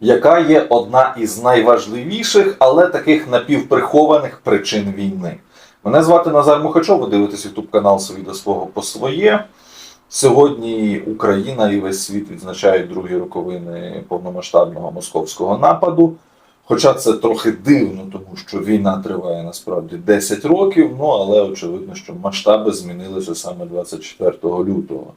яка є одна із найважливіших, але таких напівприхованих причин війни. Мене звати Назар Мухачов, ви дивитесь YouTube канал «Свій до свого по своє. Сьогодні Україна і весь світ відзначають другі роковини повномасштабного московського нападу. Хоча це трохи дивно, тому що війна триває насправді 10 років, ну але очевидно, що масштаби змінилися саме 24 лютого.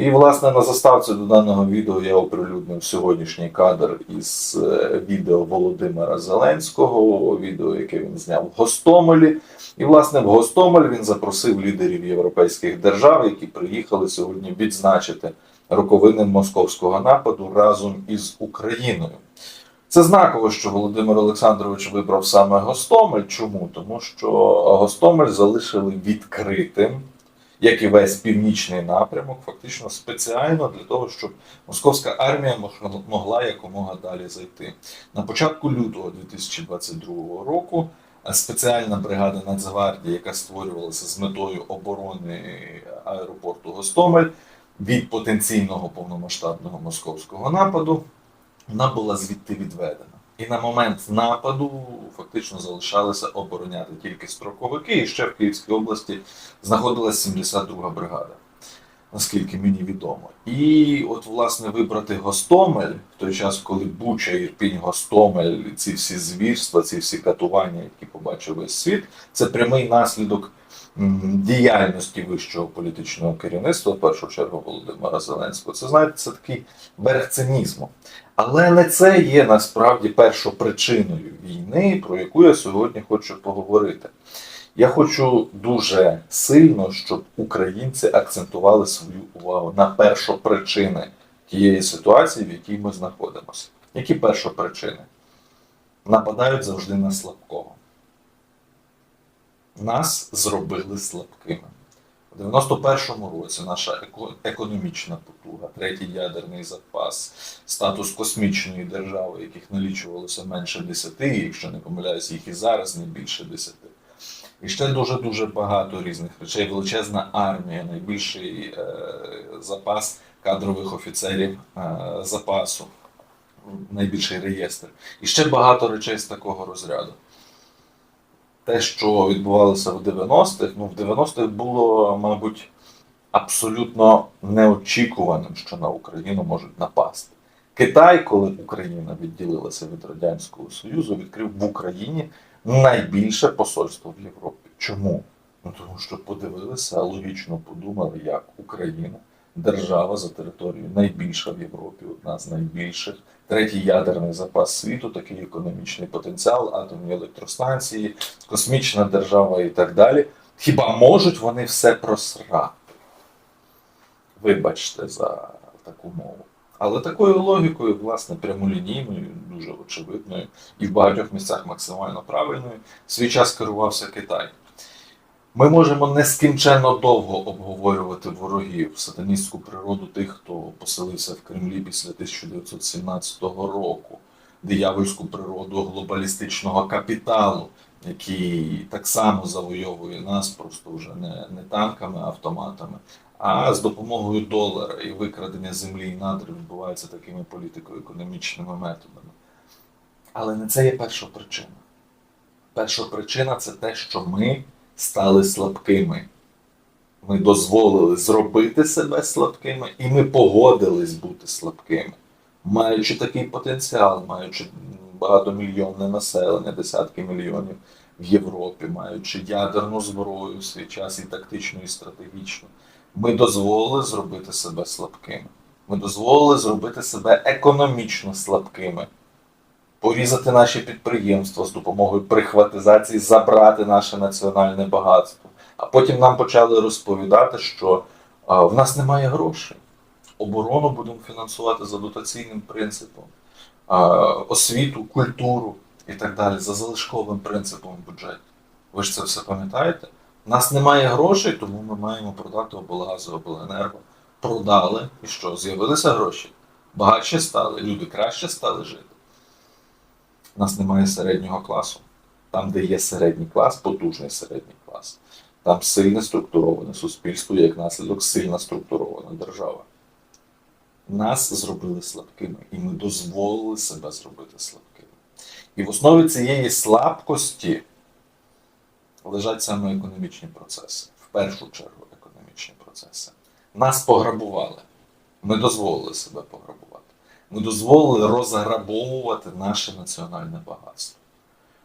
І, власне, на заставці до даного відео я оприлюднив сьогоднішній кадр із е, відео Володимира Зеленського, відео, яке він зняв в Гостомелі. І, власне, в Гостомель він запросив лідерів європейських держав, які приїхали сьогодні відзначити роковини московського нападу разом із Україною. Це знаково, що Володимир Олександрович вибрав саме Гостомель. Чому? Тому що Гостомель залишили відкритим, як і весь північний напрямок, фактично спеціально для того, щоб московська армія могла якомога далі зайти. На початку лютого 2022 року е, спеціальна бригада Нацгвардії, яка створювалася з метою оборони аеропорту Гостомель від потенційного повномасштабного московського нападу, вона була звідти відведена. І на момент нападу фактично залишалися обороняти тільки строковики, і ще в Київській області знаходилась 72 бригада, наскільки мені відомо. І от, власне, вибрати Гостомель в той час, коли Буча, Ірпінь, Гостомель, ці всі звірства, ці всі катування, які побачив весь світ, це прямий наслідок діяльності вищого політичного керівництва, в першу чергу Володимира Зеленського. Це знаєте, це такий берег цинізму. Але не це є насправді першопричиною війни, про яку я сьогодні хочу поговорити. Я хочу дуже сильно, щоб українці акцентували свою увагу на першопричини тієї ситуації, в якій ми знаходимося. Які першопричини? Нападають завжди на слабкого. Нас зробили слабкими. У 91-му році наша економічна потуга, третій ядерний запас, статус космічної держави, яких налічувалося менше 10, якщо не помиляюсь, їх і зараз не більше 10. І ще дуже-дуже багато різних речей. Величезна армія, найбільший е, запас кадрових офіцерів е, запасу, найбільший реєстр. І ще багато речей з такого розряду. Те, що відбувалося в 90-х, ну в 90-х було, мабуть, абсолютно неочікуваним, що на Україну можуть напасти. Китай, коли Україна відділилася від Радянського Союзу, відкрив в Україні найбільше посольство в Європі. Чому? Ну тому що подивилися, логічно подумали, як Україна, держава за територією найбільша в Європі, одна з найбільших, третій ядерний запас світу, такий економічний потенціал, атомні електростанції, космічна держава і так далі. Хіба можуть вони все просрати? Вибачте за таку мову. Але такою логікою, власне, прямолінійною, дуже очевидною і в багатьох місцях максимально правильною, свій час керувався Китай. Ми можемо нескінченно довго обговорювати ворогів, сатаністську природу тих, хто поселився в Кремлі після 1917 року, диявольську природу глобалістичного капіталу, який так само завойовує нас, просто вже не, не танками, автоматами, а з допомогою долара і викрадення землі і надр відбувається такими політико-економічними методами. Але не це є перша причина. Перша причина це те, що ми стали слабкими. Ми дозволили зробити себе слабкими, і ми погодились бути слабкими. Маючи такий потенціал, маючи багатомільйонне населення, десятки мільйонів в Європі, маючи ядерну зброю в свій час і тактичну, і стратегічну, ми дозволили зробити себе слабкими. Ми дозволили зробити себе економічно слабкими, порізати наші підприємства з допомогою прихватизації, забрати наше національне багатство. А потім нам почали розповідати, що а, в нас немає грошей. Оборону будемо фінансувати за дотаційним принципом, а, освіту, культуру і так далі, за залишковим принципом в бюджеті. Ви ж це все пам'ятаєте? У нас немає грошей, тому ми маємо продати облгази, обленерго. Продали, і що? З'явилися гроші. Багатше стали, люди краще стали жити. Нас немає середнього класу. Там, де є середній клас, потужний середній клас. Там сильне структуроване суспільство, як наслідок сильна структурована держава. нас зробили слабкими, і ми дозволили себе зробити слабкими. І в основі цієї слабкості лежать саме економічні процеси, в першу чергу економічні процеси. Нас пограбували. Ми дозволили себе пограбувати. Ми дозволили розграбовувати наше національне багатство.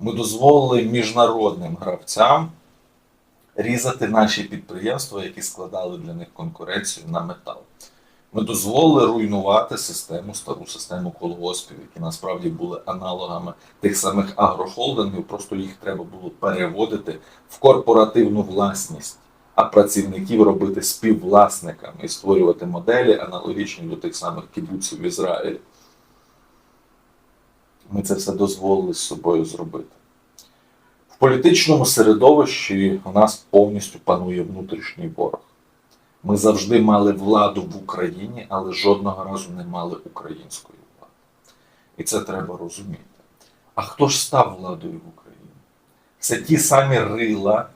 Ми дозволили міжнародним гравцям різати наші підприємства, які складали для них конкуренцію на метал. Ми дозволили руйнувати систему, стару систему колгоспів, які насправді були аналогами тих самих агрохолдингів, просто їх треба було переводити в корпоративну власність, а працівників робити співвласниками і створювати моделі, аналогічні до тих самих кібуців в Ізраїлі. Ми це все дозволили з собою зробити. В політичному середовищі у нас повністю панує внутрішній ворог. Ми завжди мали владу в Україні, але жодного разу не мали української влади. І це треба розуміти. А хто ж став владою в Україні? Це ті самі рила,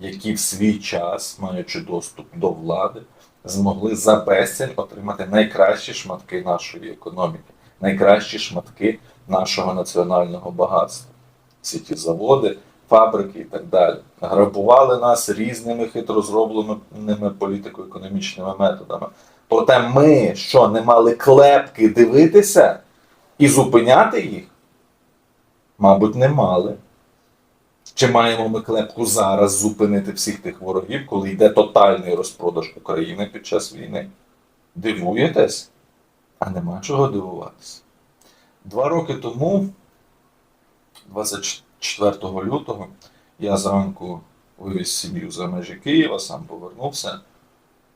які в свій час, маючи доступ до влади, змогли за безцінь отримати найкращі шматки нашої економіки, найкращі шматки нашого національного багатства. Всі ті заводи, фабрики і так далі. Грабували нас різними хитро зробленими політико-економічними методами. Проте ми що, не мали клепки дивитися і зупиняти їх? Мабуть, не мали. Чи маємо ми клепку зараз зупинити всіх тих ворогів, коли йде тотальний розпродаж України під час війни? Дивуєтесь? А нема чого дивуватися. Два роки тому, 24 лютого, я зранку вивіз сім'ю за межі Києва, сам повернувся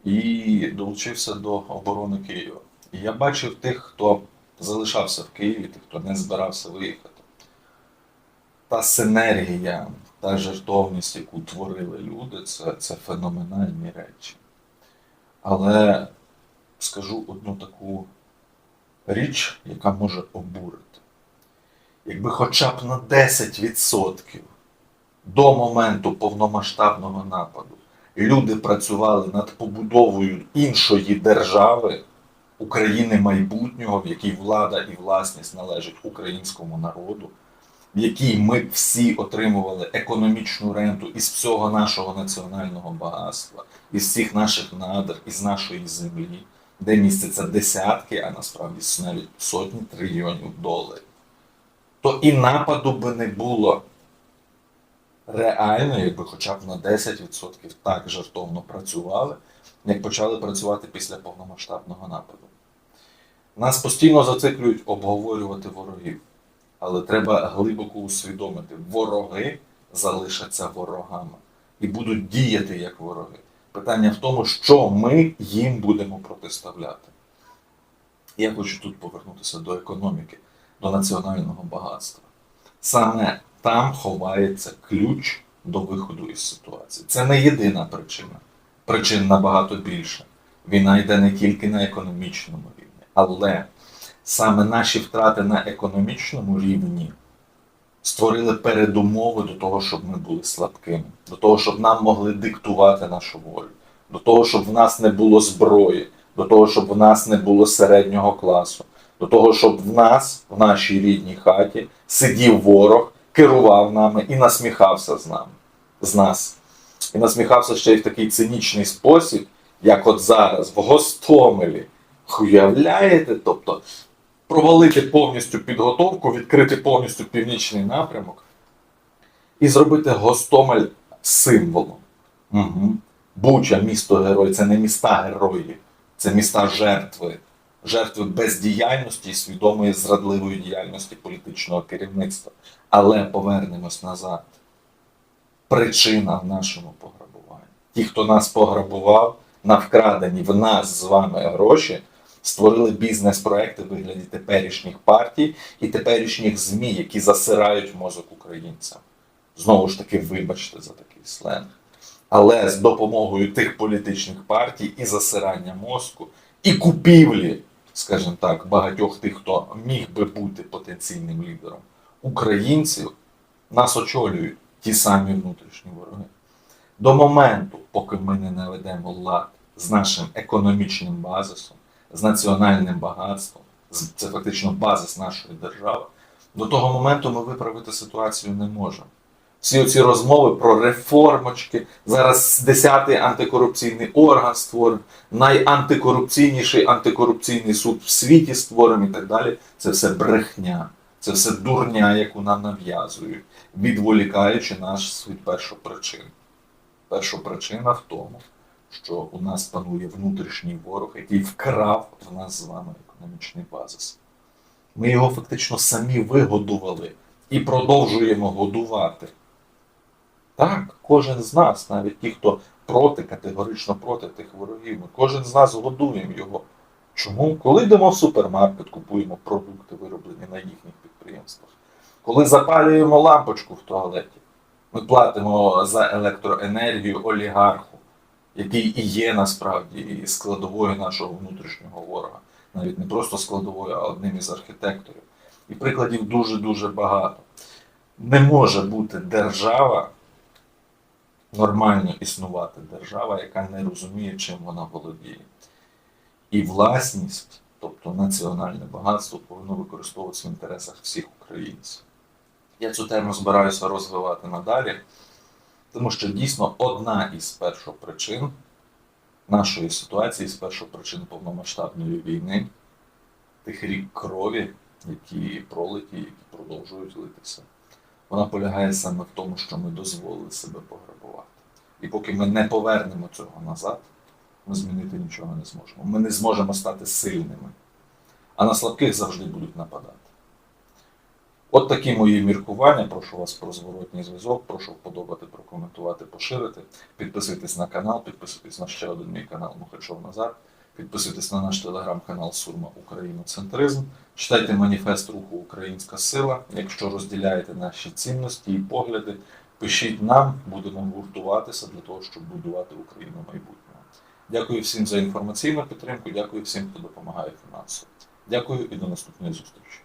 і долучився до оборони Києва. І я бачив тих, хто залишався в Києві, тих, хто не збирався виїхати. Та синергія, та жертовність, яку творили люди, це, це феноменальні речі. Але скажу одну таку річ, яка може обурити. Якби хоча б на 10% до моменту повномасштабного нападу люди працювали над побудовою іншої держави, України майбутнього, в якій влада і власність належать українському народу, в якій ми всі отримували економічну ренту із всього нашого національного багатства, із всіх наших надр, із нашої землі, де містяться десятки, а насправді навіть сотні трильйонів доларів, то і нападу би не було реально, якби хоча б на 10% так жартовно працювали, як почали працювати після повномасштабного нападу. Нас постійно зациклюють обговорювати ворогів, але треба глибоко усвідомити, вороги залишаться ворогами і будуть діяти як вороги. Питання в тому, що ми їм будемо протиставляти. Я хочу тут повернутися до економіки, до національного багатства. Саме там ховається ключ до виходу із ситуації. Це не єдина причина. Причин набагато більше. Війна йде не тільки на економічному рівні, але саме наші втрати на економічному рівні створили передумови до того, щоб ми були слабкими, до того, щоб нам могли диктувати нашу волю, до того, щоб в нас не було зброї, до того, щоб в нас не було середнього класу, до того, щоб в нас, в нашій рідній хаті, сидів ворог, керував нами і насміхався з нами, з нас. І насміхався ще й в такий цинічний спосіб, як от зараз, в Гостомелі. Уявляєте? Тобто провалити повністю підготовку, відкрити повністю північний напрямок і зробити Гостомель символом. Угу. Буча, місто герой, це не міста героїв, це міста жертви. Жертви бездіяльності і свідомої зрадливої діяльності політичного керівництва. Але повернемось назад. Причина в нашому пограбуванні. Ті, хто нас пограбував, на вкрадені в нас з вами гроші, створили бізнес-проекти в вигляді теперішніх партій і теперішніх ЗМІ, які засирають мозок українцям. Знову ж таки, вибачте за такий сленг. Але з допомогою тих політичних партій і засирання мозку, і купівлі, скажімо так, багатьох тих, хто міг би бути потенційним лідером українців, нас очолюють ті самі внутрішні вороги. До моменту, поки ми не наведемо лад з нашим економічним базисом, з національним багатством, це фактично базис нашої держави, до того моменту ми виправити ситуацію не можемо. Всі оці розмови про реформочки, зараз 10-й антикорупційний орган створив, найантикорупційніший антикорупційний суд в світі створимо і так далі. Це все брехня, це все дурня, яку нам нав'язують, відволікаючи нас від першопричин. Першопричина в тому, що у нас панує внутрішній ворог, який вкрав в нас з вами економічний базис. Ми його фактично самі вигодували і продовжуємо годувати. Так, кожен з нас, навіть ті, хто проти, категорично проти тих ворогів, ми кожен з нас годуємо його. Чому? Коли йдемо в супермаркет, купуємо продукти, вироблені на їхніх підприємствах. Коли запалюємо лампочку в туалеті, ми платимо за електроенергію олігарху, який і є насправді складовою нашого внутрішнього ворога. Навіть не просто складовою, а одним із архітекторів. І прикладів дуже-дуже багато. Не може бути держава, нормально існувати держава, яка не розуміє, чим вона володіє. І власність, тобто національне багатство, повинно використовуватися в інтересах всіх українців. Я цю тему збираюся розвивати надалі, тому що дійсно одна із першопричин нашої ситуації, з першопричин повномасштабної війни, тих рік крові, які пролиті, які продовжують литися, вона полягає саме в тому, що ми дозволили себе пограбувати. І поки ми не повернемо цього назад, ми змінити нічого не зможемо. Ми не зможемо стати сильними. А на слабких завжди будуть нападати. От такі мої міркування. Прошу вас про зворотній зв'язок. Прошу вподобати, прокоментувати, поширити. Підписуйтесь на канал, підписуйтесь на ще один мій канал Мухачов Назар. Підписуйтесь на наш телеграм-канал Сурма Україноцентризм. Читайте маніфест руху Українська сила. Якщо розділяєте наші цінності і погляди, пишіть нам, будемо гуртуватися для того, щоб будувати Україну майбутнього. Дякую всім за інформаційну підтримку, дякую всім, хто допомагає фінансово. Дякую і до наступної зустрічі.